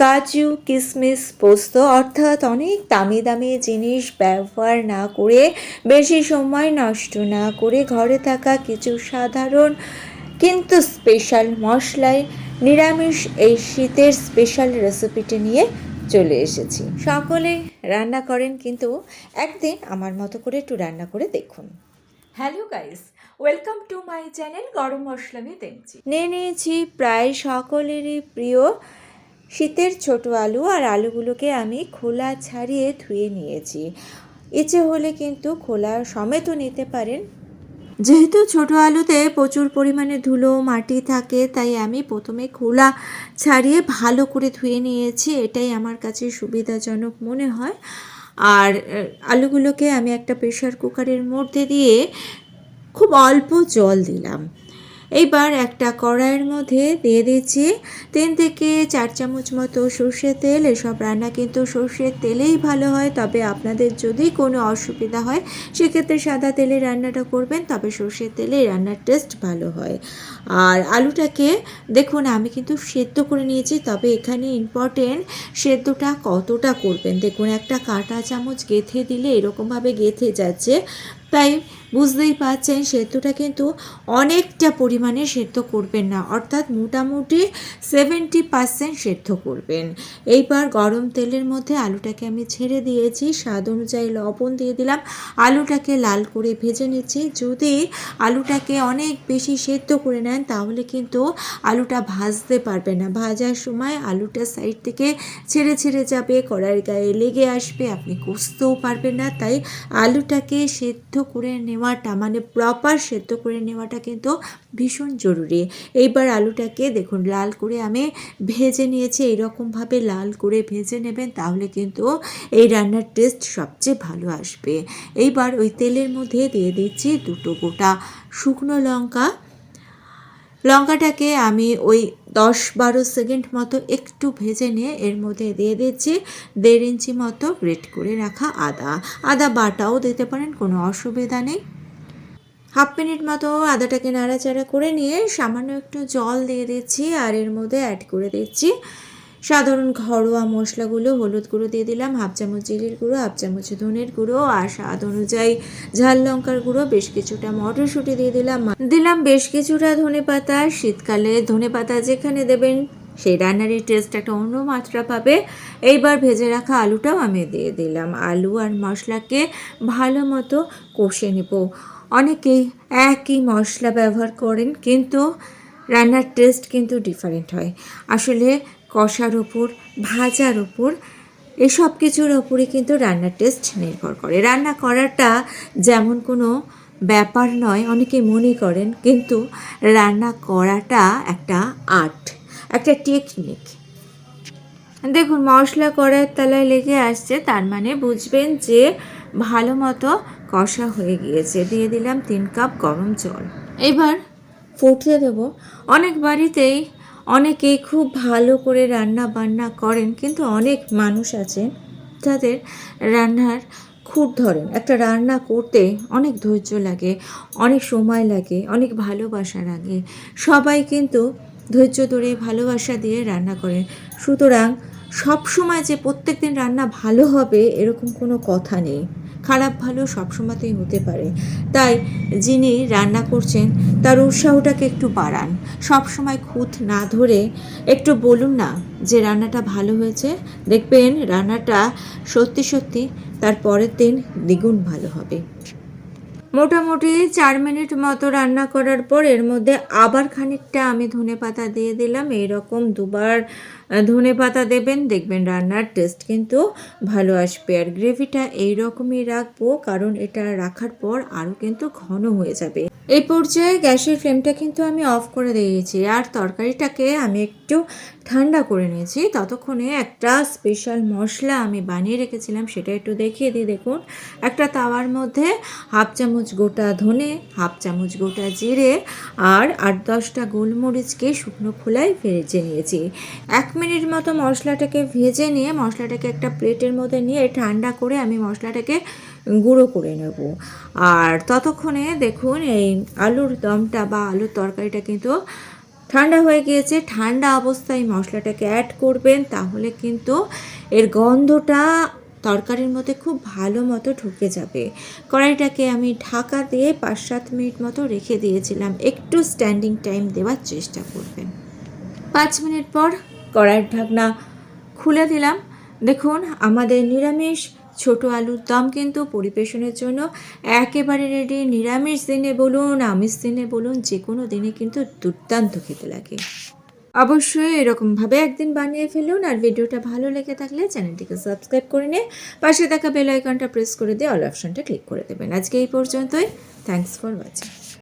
কাজু কিশমিশ পোস্ত অর্থাৎ অনেক দামি দামি জিনিস ব্যবহার না করে বেশি সময় নষ্ট না করে ঘরে থাকা কিছু সাধারণ কিন্তু স্পেশাল মশলায় নিরামিষ এই শীতের স্পেশাল রেসিপিটি নিয়ে চলে এসেছি। সকলে রান্না করেন কিন্তু একদিন আমার মতো করে একটু রান্না করে দেখুন। Hello guys welcome to my channel garam masala আমি দেখছি নিয়ে নিয়েছি প্রায় সকলেরই প্রিয় শীতের ছোট আলু আর আলুগুলোকে আমি খোলা ছাড়িয়ে ধুয়ে নিয়েছি। ইচ্ছে হলে কিন্তু খোলা সমেতও নিতে পারেন। যেহেতু ছোট আলুতে প্রচুর পরিমাণে ধুলো, মাটি থাকে, তাই আমি প্রথমে খোলা ছাড়িয়ে ভালো করে ধুয়ে নিয়েছি। এটাই আমার কাছে সুবিধাজনক মনে হয়। আর আলুগুলোকে আমি একটা প্রেশার কুকারের মধ্যে দিয়ে খুব অল্প জল দিলাম। এইবার একটা কড়াইয়ের মধ্যে দিয়ে দিচ্ছি। তিন থেকে চার চামচ মতো সর্ষের তেল। এসব রান্না কিন্তু সর্ষের তেলেই ভালো হয়। তবে আপনাদের যদি কোনো অসুবিধা হয়, সেক্ষেত্রে সাদা তেলে রান্নাটা করবেন। তবে সর্ষের তেলে রান্নার টেস্ট ভালো হয়। আর আলুটাকে দেখুন, আমি কিন্তু সেদ্ধ করে নিয়েছি। তবে এখানে ইম্পর্টেন্ট সেদ্ধটা কতটা করবেন? দেখুন, একটা কাঁটা চামচ গেথে দিলে এরকমভাবে গেথে যাচ্ছে। তাই বুঝতেই পারছেন সেদ্ধটা কিন্তু অনেকটা পরিমাণে সেদ্ধ করবেন না। অর্থাৎ মোটামুটি সেভেন্টি পার্সেন্ট সেদ্ধ করবেন। এইবার গরম তেলের মধ্যে আলুটাকে আমি ছেড়ে দিয়েছি। স্বাদ অনুযায়ী লবণ দিয়ে দিলাম। আলুটাকে লাল করে ভেজে নিচ্ছি। যদি আলুটাকে অনেক বেশি সেদ্ধ করে নেন, তাহলে কিন্তু আলুটা ভাজতে পারবে না। ভাজার সময় আলুটা সাইড থেকে ছেড়ে ছেড়ে যাবে, কড়াইয়ের গায়ে লেগে আসবে, আপনি কষতেও পারবেন না। তাই আলুটাকে সেদ্ধ করে নেওয়াটা মানে প্রপার সেদ্ধ করে নেওয়াটা কিন্তু ভীষণ জরুরি। এইবার আলুটাকে দেখুন, লাল করে আমি ভেজে নিয়েছি, এইরকমভাবে লাল করে ভেজে নেবেন, তাহলে কিন্তু এই রান্নার টেস্ট সবচেয়ে ভালো আসবে। এইবার ওই তেলের মধ্যে দিয়ে দিচ্ছি দুটো গোটা শুকনো লঙ্কা লঙ্কাটাকে আমি ওই দশ বারো সেকেন্ড মতো একটু ভেজে নিয়ে এর মধ্যে দিয়ে দিচ্ছি দেড় ইঞ্চি মতো গ্রেট করে রাখা আদা। আদা বাটাও দিতে পারেন, কোনো অসুবিধা নেই। হাফ মিনিট মতো আদাটাকে নাড়াচাড়া করে নিয়ে সামান্য একটু জল দিয়ে দিচ্ছি আর এর মধ্যে অ্যাড করে দিচ্ছি সাধারণ ঘরোয়া মশলাগুলো, হলুদ গুঁড়ো দিয়ে দিলাম, হাফ চামচ জিরের গুঁড়ো, হাফ চামচ ধনের গুঁড়ো আর স্বাদ অনুযায়ী ঝাল লঙ্কার গুঁড়ো, বেশ কিছুটা মটরশুঁটি দিয়ে দিলাম। দিলাম বেশ কিছুটা ধনে পাতা। শীতকালে ধনে পাতা যেখানে দেবেন, সেই রান্নারই টেস্ট একটা অন্য মাত্রা পাবে। এইবার ভেজে রাখা আলুটাও আমি দিয়ে দিলাম। আলু আর মশলাকে ভালো মতো কষে নেব। অনেকেই একই মশলা ব্যবহার করেন, কিন্তু রান্নার টেস্ট কিন্তু ডিফারেন্ট হয়। আসলে কষার ওপর ভাজার ওপর এসব কিছুর ওপরে কিন্তু রান্নার টেস্ট নির্ভর করে। রান্না করাটা যেমন কোনো ব্যাপার নয়, অনেকে মনে করেন, কিন্তু রান্না করাটা একটা আর্ট একটা টেকনিক দেখুন, মশলা করার তলায় লেগে আসছে, তার মানে বুঝবেন যে ভালো মতো কষা হয়ে গিয়েছে। দিয়ে দিলাম তিন কাপ গরম জল। এবার ফুটতে দেবো। অনেক বাড়িতেই অনেকেই খুব ভালো করে রান্না বান্না করেন, কিন্তু অনেক মানুষ আছেন যাদের রান্নার খুব ধরেন। একটা রান্না করতে অনেক ধৈর্য লাগে, অনেক সময় লাগে, অনেক ভালোবাসা লাগে। সবাই কিন্তু ধৈর্য ধরে, ভালোবাসা দিয়ে রান্না করেন। সুতরাং সব সময় যে প্রত্যেক দিন রান্না ভালো হবে, এরকম কোনো কথা নেই। খারাপ ভালো সবসময়তেই হতে পারে। তাই যিনি রান্না করছেন, তার উৎসাহটাকে একটু বাড়ান। সবসময় খুঁত না ধরে একটু বলুন না যে রান্নাটা ভালো হয়েছে। দেখবেন রান্নাটা সত্যি সত্যি তার পরের দিন দ্বিগুণ ভালো হবে। মোটামুটি চার মিনিট মতো রান্না করার পর এর মধ্যে আবার খানিকটা আমি ধনে পাতা দিয়ে দিলাম। এইরকম দুবার ধনে পাতা দেবেন, দেখবেন রান্নার টেস্ট কিন্তু ভালো আসবে। আর গ্রেভিটা এই রকমই রাখব, কারণ এটা রাখার পর আরও কিন্তু ঘন হয়ে যাবে। এই পর্যায়ে গ্যাসের ফ্লেমটা কিন্তু আমি অফ করে দিয়েছি। আর তরকারিটাকে আমি একটু ঠান্ডা করে নিয়েছি। ততক্ষণে একটা স্পেশাল মশলা আমি বানিয়ে রেখেছিলাম, সেটা একটু দেখিয়ে দিই, দেখুন। একটা তাওয়ার মধ্যে হাফ চামচ গোটা ধনে, হাফ চামচ গোটা জিরে, আর আট দশটা গোলমরিচকে শুকনো খোলায় ভেজে নিয়েছি। এক মিনিট মতো মশলাটাকে ভেজে নিয়ে মশলাটাকে একটা প্লেটের মধ্যে নিয়ে ঠান্ডা করে আমি মশলাটাকে গুঁড়ো করে নেব। আর ততক্ষণে দেখুন এই আলুর দমটা বা আলুর তরকারিটা কিন্তু ঠান্ডা হয়ে গিয়েছে। ঠান্ডা অবস্থায় মশলাটাকে অ্যাড করবেন তাহলে কিন্তু এর গন্ধটা তরকারির মধ্যে খুব ভালো মতো ঢুকে যাবে। কড়াইটাকে আমি ঢাকা দিয়ে পাঁচ সাত মিনিট মতো রেখে দিয়েছিলাম। একটু স্ট্যান্ডিং টাইম দেওয়ার চেষ্টা করবেন। পাঁচ মিনিট পর কড়াইয়ের ঢাকনা খুলে দিলাম। দেখুন, আমাদের নিরামিষ ছোট আলুর দম কিন্তু পরিবেশনের জন্য একেবারে রেডি নিরামিষ দিনে বলুন, আমিষ দিনে বলুন যে কোনো দিনে কিন্তু দুর্দান্ত খেতে লাগে। অবশ্যই এরকমভাবে একদিন বানিয়ে ফেলুন আর ভিডিওটা ভালো লেগে থাকলে চ্যানেলটিকে সাবস্ক্রাইব করে নিয়ে পাশে থাকা বেল আইকনটা প্রেস করে দিয়ে অল অপশনটা ক্লিক করে দেবেন। আজকে এই পর্যন্তই। Thanks for watching